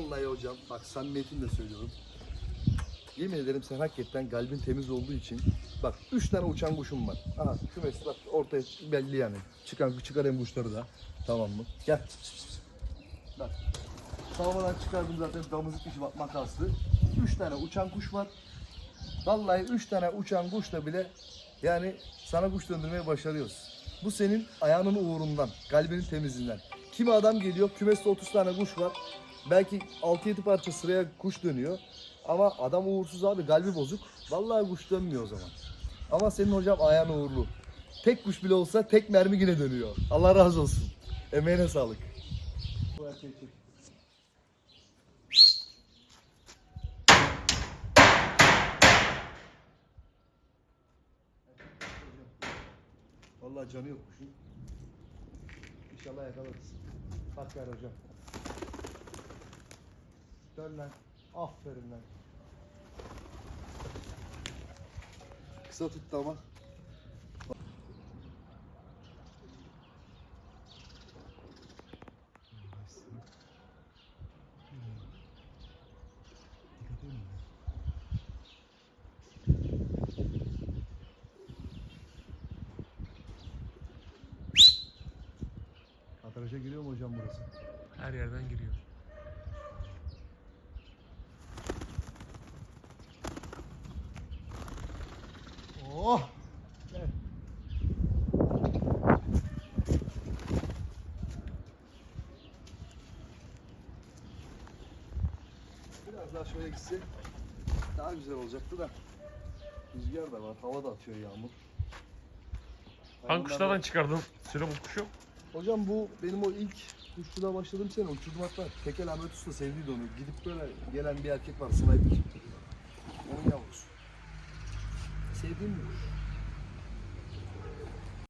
Vallahi hocam bak samimiyetimle söylüyorum. Yemin ederim sen hakikaten kalbin temiz olduğu için bak üç tane uçan kuşum var. Aha kümes bak ortaya belli yani. Çıkan çıkarayım kuşları da. Tamam mı? Gel. Bak. Salamadan çıkardım zaten damızlık işi bak makaslı. Üç tane uçan kuş var. Vallahi üç tane uçan kuşla bile yani sana kuş döndürmeyi başarıyoruz. Bu senin ayağının uğrundan, kalbinin temizliğinden. Kimi adam geliyor, kümeste 30 tane kuş var. Belki 6-7 parça sıraya kuş dönüyor. Ama adam uğursuz abi, kalbi bozuk. Vallahi kuş dönmüyor o zaman. Ama senin hocam ayağın uğurlu. Tek kuş bile olsa tek mermi yine dönüyor. Allah razı olsun. Emeğine sağlık. Bu. Vallahi canı yok kuşun. İnşallah yakalarız. Ver hocam. Dön lan. Aferin lan. Kısa tuttu ama. Kadraja giriyor mu hocam burası? Her yerden giriyor. Oh! Gel. Biraz daha şöyle gitse daha güzel olacaktı da. Rüzgar da var, hava da atıyor yağmur. Hangi kuşlardan çıkardın Söyle bu kuşu? Hocam bu benim o ilk kuşçuluğa başladığım sene uçurdum hatta. Tekel Ahmet Usta sevdiydi onu. Gidip böyle gelen bir erkek var sniper. Onun yavrusu. Sevdiğim bir kuş.